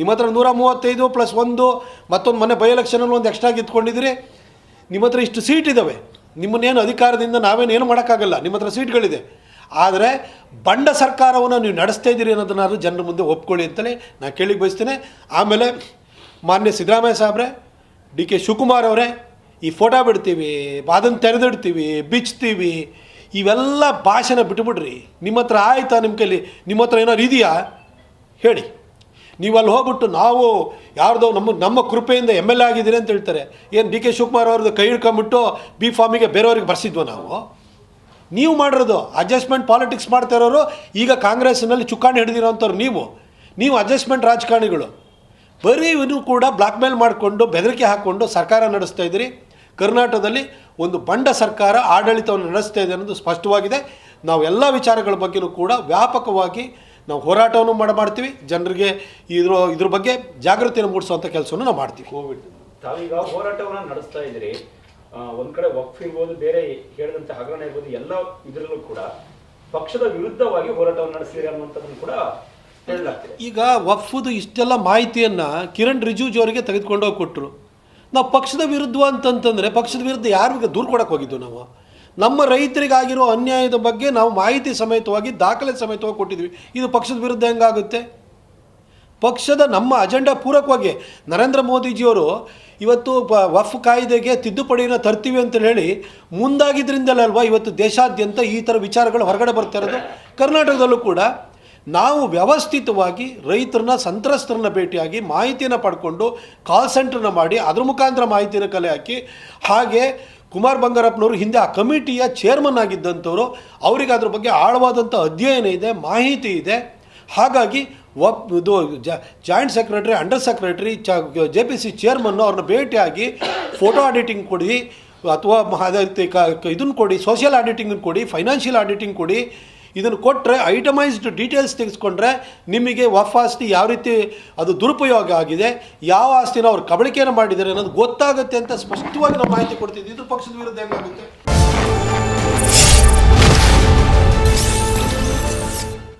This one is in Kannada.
ನಿಮ್ಮ ಹತ್ರ ನೂರ ಮೂವತ್ತೈದು ಪ್ಲಸ್ ಒಂದು, ಮತ್ತೊಂದು ಮೊನ್ನೆ ಬೈ ಎಲೆಕ್ಷನಲ್ಲಿ ಒಂದು ಎಕ್ಸ್ಟ್ರಾ ಗೆದ್ಕೊಂಡಿದ್ದೀರಿ ನಿಮ್ಮ ಹತ್ರ ಇಷ್ಟು ಸೀಟ್ ಇದ್ದಾವೆ ನಿಮ್ಮನ್ನೇನು ಅಧಿಕಾರದಿಂದ ನಾವೇನು ಏನು ಮಾಡೋಕ್ಕಾಗಲ್ಲ. ನಿಮ್ಮ ಹತ್ರ ಸೀಟ್ಗಳಿದೆ ಆದರೆ ಬಂಡ ಸರ್ಕಾರವನ್ನು ನೀವು ನಡೆಸ್ತಾ ಇದ್ದೀರಿ ಅನ್ನೋದನ್ನಾದ್ರೂ ಜನರ ಮುಂದೆ ಒಪ್ಕೊಳ್ಳಿ ಅಂತಲೇ ನಾನು ಕೇಳಿ ಬಯಸ್ತೇನೆ. ಆಮೇಲೆ ಮಾನ್ಯ ಸಿದ್ದರಾಮಯ್ಯ ಸಾಹೇಬ್ರೆ ಡಿ ಕೆ ಶಿವಕುಮಾರ್ ಅವರೇ, ಈ ಫೋಟೋ ಬಿಡ್ತೀವಿ, ಅದನ್ನು ತೆರೆದಿಡ್ತೀವಿ, ಬಿಚ್ತೀವಿ, ಇವೆಲ್ಲ ಭಾಷೆನ ಬಿಟ್ಬಿಡ್ರಿ. ನಿಮ್ಮ ಹತ್ರ ಆಯಿತಾ ನಿಮ್ಮ ಕೈಲಿ? ನಿಮ್ಮ ಹತ್ರ ಏನಾದ್ರು ಇದೆಯಾ? ಹೇಳಿ. ನೀವು ಅಲ್ಲಿ ಹೋಗ್ಬಿಟ್ಟು ನಾವು ಯಾರ್ದೋ ನಮ್ಮ ನಮ್ಮ ಕೃಪೆಯಿಂದ ಎಂ ಎಲ್ ಎ ಆಗಿದ್ದೀರಿ ಅಂತ ಹೇಳ್ತಾರೆ. ಏನು ಡಿ ಕೆ ಶಿವಕುಮಾರ್ ಅವ್ರದ್ದು ಕೈ ಹಿಡ್ಕೊಂಬಿಟ್ಟು ಬಿ ಫಾರ್ಮಿಗೆ ಬೇರೆಯವ್ರಿಗೆ ಬರ್ಸಿದ್ವು ನಾವು? ನೀವು ಮಾಡಿರೋದು ಅಡ್ಜಸ್ಟ್ಮೆಂಟ್ ಪಾಲಿಟಿಕ್ಸ್ ಮಾಡ್ತಾ ಇರೋರು, ಈಗ ಕಾಂಗ್ರೆಸ್ನಲ್ಲಿ ಚುಕ್ಕಾಣಿ ಹಿಡಿದಿರೋಂಥವ್ರು ನೀವು. ನೀವು ಅಡ್ಜಸ್ಟ್ಮೆಂಟ್ ರಾಜಕಾರಣಿಗಳು. ಬರೀ ಇವನು ಕೂಡ ಬ್ಲಾಕ್ ಮೇಲ್ ಮಾಡಿಕೊಂಡು, ಬೆದರಿಕೆ ಹಾಕ್ಕೊಂಡು ಸರ್ಕಾರ ನಡೆಸ್ತಾ ಇದ್ದೀರಿ. ಕರ್ನಾಟಕದಲ್ಲಿ ಒಂದು ಬಂಡ ಸರ್ಕಾರ ಆಡಳಿತವನ್ನು ನಡೆಸ್ತಾ ಇದೆ ಅನ್ನೋದು ಸ್ಪಷ್ಟವಾಗಿದೆ. ನಾವು ಎಲ್ಲ ವಿಚಾರಗಳ ಬಗ್ಗೆಯೂ ಕೂಡ ವ್ಯಾಪಕವಾಗಿ ನಾವು ಹೋರಾಟವನ್ನು ಮಾಡಿ ಮಾಡ್ತೀವಿ. ಜನರಿಗೆ ಇದ್ರ ಇದ್ರ ಬಗ್ಗೆ ಜಾಗೃತಿಯನ್ನು ಮೂಡಿಸುವಂಥ ಕೆಲಸವನ್ನು ನಾವು ಮಾಡ್ತೀವಿ. ಕೋವಿಡ್. ತಾವೀಗ ಹೋರಾಟವನ್ನು ನಡೆಸ್ತಾ ಇದ್ದೀರಿ. ಒಂದು ಕಡೆ ವಕ್ಫ್ ಇರ್ಬೋದು ಬೇರೆ ಹೇಳಿದಂತೆ ಹಗರಣ ಇರ್ಬೋದು ಎಲ್ಲ ಇದರಲ್ಲೂ ಕೂಡ ಪಕ್ಷದ ವಿರುದ್ಧವಾಗಿ ಹೋರಾಟವನ್ನು ನಡೆಸಿದ್ರಿ ಅನ್ನುವಂಥದ್ದನ್ನು ಕೂಡ ಹೇಳಲಾಗ್ತಿದೆ. ಈಗ ವಫ್ದು ಇಷ್ಟೆಲ್ಲ ಮಾಹಿತಿಯನ್ನು ಕಿರಣ್ ರಿಜಿಜು ಅವರಿಗೆ ತೆಗೆದುಕೊಂಡೋಗಿ ಕೊಟ್ಟರು ನಾವು ಪಕ್ಷದ ವಿರುದ್ಧ ಅಂತಂತಂದರೆ ಪಕ್ಷದ ವಿರುದ್ಧ ಯಾರಿಗೆ ದೂರು ಕೊಡಕ್ಕೆ ಹೋಗಿದ್ದು ನಾವು. ನಮ್ಮ ರೈತರಿಗಾಗಿರೋ ಅನ್ಯಾಯದ ಬಗ್ಗೆ ನಾವು ಮಾಹಿತಿ ಸಮೇತವಾಗಿ, ದಾಖಲೆ ಸಮೇತವಾಗಿ ಕೊಟ್ಟಿದ್ವಿ. ಇದು ಪಕ್ಷದ ವಿರುದ್ಧ ಹೆಂಗಾಗುತ್ತೆ? ಪಕ್ಷದ ನಮ್ಮ ಅಜೆಂಡಾ ಪೂರಕವಾಗಿ ನರೇಂದ್ರ ಮೋದಿಜಿಯವರು ಇವತ್ತು ವಫ್ ಕಾಯ್ದೆಗೆ ತಿದ್ದುಪಡಿನ ತರ್ತೀವಿ ಅಂತ ಹೇಳಿ ಮುಂದಾಗಿದ್ದರಿಂದಲೇ ಅಲ್ವಾ ಇವತ್ತು ದೇಶಾದ್ಯಂತ ಈ ಥರ ವಿಚಾರಗಳು ಹೊರಗಡೆ ಬರ್ತಾ ಇರೋದು? ಕರ್ನಾಟಕದಲ್ಲೂ ಕೂಡ. ನಾವು ವ್ಯವಸ್ಥಿತವಾಗಿ ರೈತರನ್ನ, ಸಂತ್ರಸ್ತರನ್ನ ಭೇಟಿಯಾಗಿ ಮಾಹಿತಿಯನ್ನು ಪಡ್ಕೊಂಡು ಕಾಲ್ ಸೆಂಟ್ರನ್ನ ಮಾಡಿ ಅದ್ರ ಮುಖಾಂತರ ಮಾಹಿತಿನ ಕಲೆ ಹಾಕಿ. ಹಾಗೆ ಕುಮಾರ್ ಬಂಗಾರಪ್ಪನವರು ಹಿಂದೆ ಆ ಕಮಿಟಿಯ ಚೇರ್ಮನ್ ಆಗಿದ್ದಂಥವರು, ಅವರಿಗೆ ಅದ್ರ ಬಗ್ಗೆ ಆಳವಾದಂಥ ಅಧ್ಯಯನ ಇದೆ, ಮಾಹಿತಿ ಇದೆ. ಹಾಗಾಗಿ ಒಪ್ ಇದು ಜಾಯಿಂಟ್ ಸೆಕ್ರೆಟರಿ ಅಂಡರ್ ಸೆಕ್ರೆಟರಿ ಚ ಜೆ ಪಿ ಸಿ ಚೇರ್ಮನ್ನು ಅವ್ರನ್ನ ಭೇಟಿಯಾಗಿ ಫೋಟೋ ಆಡಿಟಿಂಗ್ ಕೊಡಿ, ಅಥವಾ ಇದನ್ನು ಕೊಡಿ ಸೋಷಿಯಲ್ ಆಡಿಟಿಂಗ್ ಕೊಡಿ ಫೈನಾನ್ಷಿಯಲ್ ಆಡಿಟಿಂಗ್ ಕೊಡಿ. ಇದನ್ನು ಕೊಟ್ಟರೆ ಐಟಮೈಸ್ಡ್ ಡೀಟೇಲ್ಸ್ ತೆಗೆಸ್ಕೊಂಡ್ರೆ ನಿಮಗೆ ವಫ್ ಆಸ್ತಿ ಯಾವ ರೀತಿ ಅದು ದುರುಪಯೋಗ ಆಗಿದೆ, ಯಾವ ಆಸ್ತಿನ ಅವ್ರು ಕಬಳಿಕೆಯನ್ನು ಮಾಡಿದ್ದಾರೆ ಅನ್ನೋದು ಗೊತ್ತಾಗುತ್ತೆ ಅಂತ ಸ್ಪಷ್ಟವಾಗಿ ನಾವು ಮಾಹಿತಿ ಕೊಡ್ತಿದ್ವಿ. ಇದು ಪಕ್ಷದ ವಿರುದ್ಧ ಹೆಂಗಾಗುತ್ತೆ?